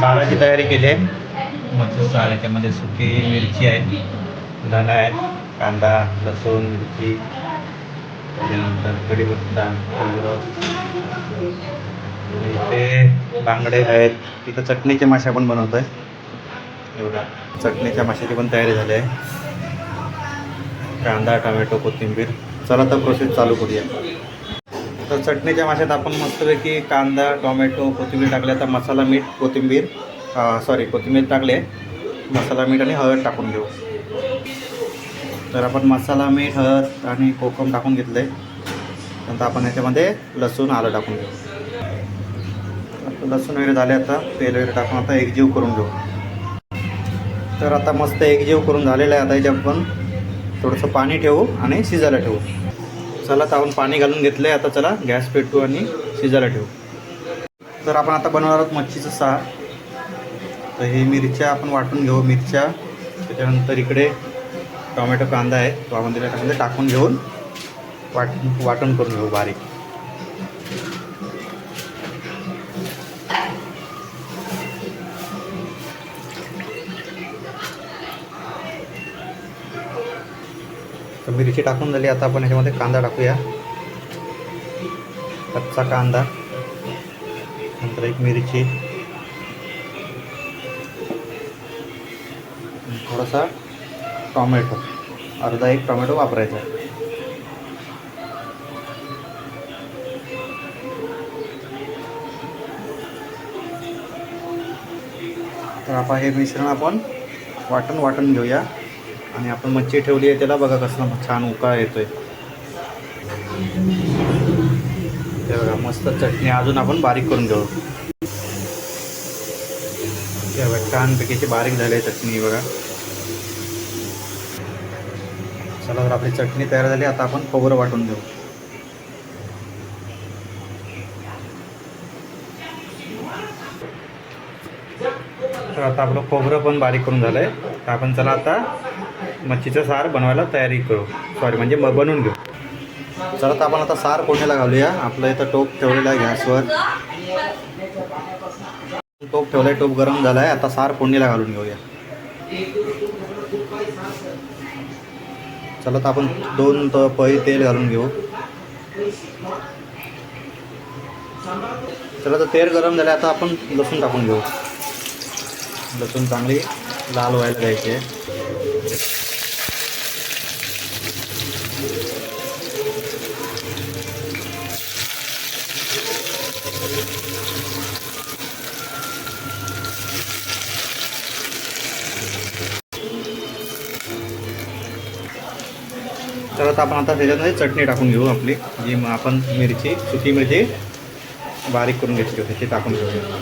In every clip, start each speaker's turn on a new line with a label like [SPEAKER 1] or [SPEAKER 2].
[SPEAKER 1] साराची तयारी केली आहे. मस्त सार याच्यामध्ये सुकी मिरची आहे धना आहे कांदा लसूण मिरची त्याच्यानंतर कढीपत्ता इथे बांगडे आहेत. तिथं चटणीचे मासे पण आहे एवढा. चटणीच्या माशाची पण तयारी झाली आहे. कांदा टोमॅटो कोथिंबीर. चला तर प्रोसेस चालू करूया. तर चटणीच्या माशात आपण मस्तपैकी कांदा टोमॅटो कोथिंबीर टाकले. आता मसाला मीठ कोथिंबीर सॉरी कोथिंबीर टाकले. मसाला मीठ आणि हळद टाकून घेऊ. तर आपण मसाला मीठ हळद आणि कोकम टाकून घेतलं आहे नंतर आपण याच्यामध्ये लसूण आलं टाकून घेऊ. आता लसूण वगैरे झाले आता. तेल वगैरे टाकून आता एकजीव करून घेऊ. तर आता मस्त एकजीव करून झालेलं आहे आता याच्यात आपण थोडंसं पाणी ठेवू आणि शिजायला ठेवू. चला तर आपण पाणी घालून घेतलं आहे आता चला गॅस पेटू आणि शिजायला ठेवू. तर आपण आता बनवणार आहोत मच्छीचं सार. तर हे मिरच्या आपण वाटून घेऊ मिरच्या. त्याच्यानंतर इकडे टोमॅटो कांदा आहे. तो आपण त्याच्यामध्ये टाकून घेऊन वाट वाटण करून घेऊ बारीक. मिरची टाकून झाली. आता आपण याच्यामध्ये कांदा टाकूया. कच्चा कांदा. नंतर एक मिरची. थोडासा टॉमॅटो. अर्धा एक टोमॅटो वापरायचा. तर आपण हे मिश्रण आपण वाटण वाटण घेऊया. आणि आपण मच्छी ठेवली आहे त्याला बघा कसला छान उकाळ येतोय. ते बघा मस्त चटणी अजून आपण बारीक करून घेऊ. ते बघा बारीक झाली आहे चटणी बघा. चला तर आपली चटणी तयार झाली आता आपण खोबरं वाटून घेऊ. तर आता आपलं खोबरं पण बारीक करून झालं आहे तर आपण चला आता मच्छीचं सार बनवायला तयारी करू. सॉरी म्हणजे मग बनवून घेऊ. चला तर आपण आता सार फोडणीला घालूया आपलं इथं टोप ठेवलेला आहे गॅसवर. टोप ठेवला आहे टोप गरम झाला आहे आता सार फोडणीला घालून घेऊया. चला तर आपण दोन त- पळी तेल घालून घेऊ. चला तर तेल गरम झालं आता आपण लसूण टाकून घेऊ. लसूण चांगली लाल व्हायला द्यायची आहे. परत आपण आता त्याच्यामध्ये चटणी टाकून घेऊ आपली जी मग आपण मिरची सुकी मिरची बारीक करून घेतली होती ती टाकून घेऊया.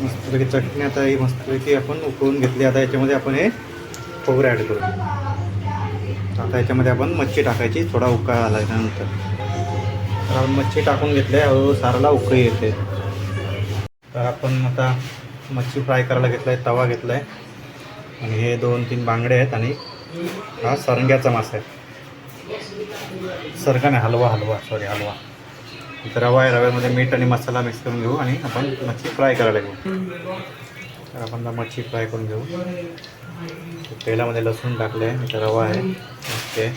[SPEAKER 1] मस्तपैकी चटणी आता ही मस्तपैकी आपण उकळून घेतली. आता याच्यामध्ये आपण हे खोबरं ॲड करू. आता याच्यामध्ये आपण मच्छी टाकायची थोडा उकाळ आला त्यानंतर तर आपण मच्छी टाकून घेतली हळूहळू साराला उकळी येते. तर आपण आता मच्छी फ्राय करायला घेतला आहे तवा घेतला आहे आणि हे दोन तीन बांगडे आहेत आणि हा सरंग्याचा मासा आहे. सरगा नाही हलवा हलवा सॉरी हलवा. रवा आहे रव्यामध्ये मीठ आणि मसाला मिक्स करून घेऊ आणि आपण मच्छी फ्राय करायला घेऊ. तर आपण मच्छी फ्राय करून घेऊ. तेलामध्ये लसूण टाकलं आहे इथं रवा आहे. ओके.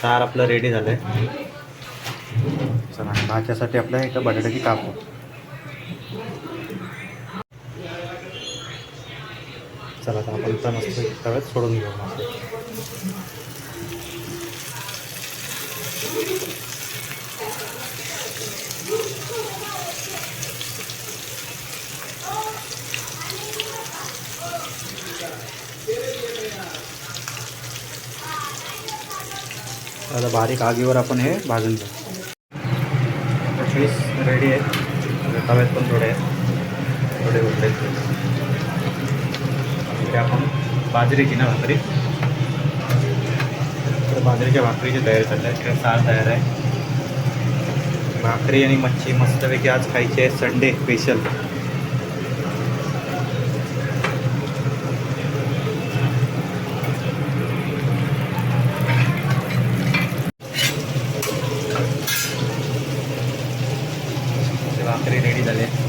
[SPEAKER 1] सार आपलं रेडी झालं आहे चला भाज्यासाठी आपल्या इथं बटाट्याची कापू चला आता आपण इथं मस्त तव्यात सोडून घेऊ मासे आता बारीक आगीवर आपण हे भाजून घेऊ रेडी आहे तव्यात पण थोडे आहेत थोडे आपण बाजरीची ना भाकरी तर बाजरीच्या भाकरीची तयारी चालली आहे. किंवा साल तयार आहे. भाकरी आणि मच्छी मस्तपैकी आज खायची आहे संडे स्पेशल भाकरी रेडी झाली आहे.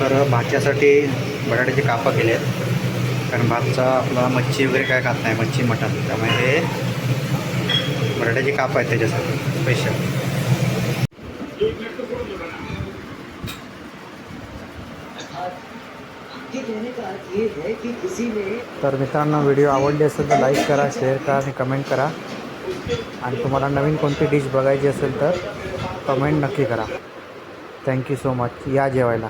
[SPEAKER 1] तर भाच्यासाठी बटाट्याचे कापं केले आहेत. कारण भातचा आपला मच्छी वगैरे काय खात नाही मच्छी मटण. त्यामुळे हे बटाट्याचे कापं आहेत त्याच्यासाठी स्पेशल तर मित्रांनो व्हिडिओ आवडली असेल तर लाईक करा शेअर करा आणि कमेंट करा. आणि तुम्हाला नवीन कोणती डिश बघायची असेल तर कमेंट नक्की करा. थँक्यू सो मच या जेवायला.